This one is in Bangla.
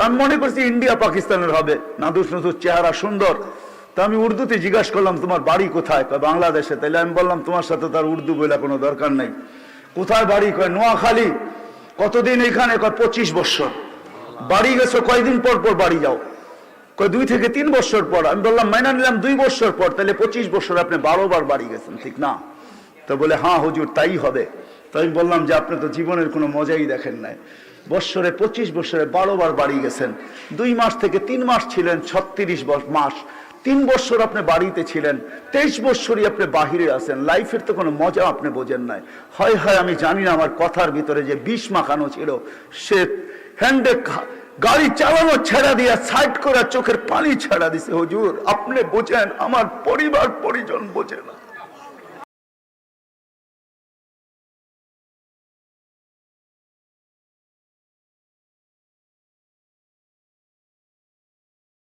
আমি মনে করছি ইন্ডিয়া পাকিস্তানের হবে। নাদুস নদুস চেহারা সুন্দর। তা আমি উর্দুতে জিজ্ঞাসা করলাম, তোমার বাড়ি কোথায়? বাংলাদেশে। তাইলে আমি বললাম, তোমার সাথে তার উর্দু বলে কোনো দরকার নেই। কোথায় বাড়ি? কয়, নোয়াখালী। কতদিন এখানে? কয়, পঁচিশ বছর। বাড়ি গেছো কয়দিন পর পর বাড়ি যাও? কয়, দুই থেকে তিন বছর পর। আমি বললাম, মাইনা নিলাম দুই বছর পর। তাহলে পঁচিশ বছর আপনি বারো বার বাড়ি গেছেন, ঠিক না? তো বলে হ্যাঁ হুজুর, তাই হবে। তো আমি বললাম যে আপনি তো জীবনের কোনো মজাই দেখেন নাই। বৎসরে পঁচিশ বছরে বারো বার বাড়ি গেছেন। দুই মাস থেকে তিন মাস ছিলেন ছত্রিশ মাস। তিন বছর আপনি বাড়িতে ছিলেন। তেইশ বছরই আপনি বাহিরে আছেন। লাইফের তো কোনো মজা আপনি বোঝেন নাই। হয় হয় আমি জানি না আমার কথার ভিতরে যে বিষ মাখানো ছিল, সে হ্যান্ডে গাড়ি চালানো ছেড়া দিয়া সাইড করে চোখের পানি ছেড়া দিছে। হুজুর, আপনি বোঝেন, আমার পরিবার পরিজন বোঝে না।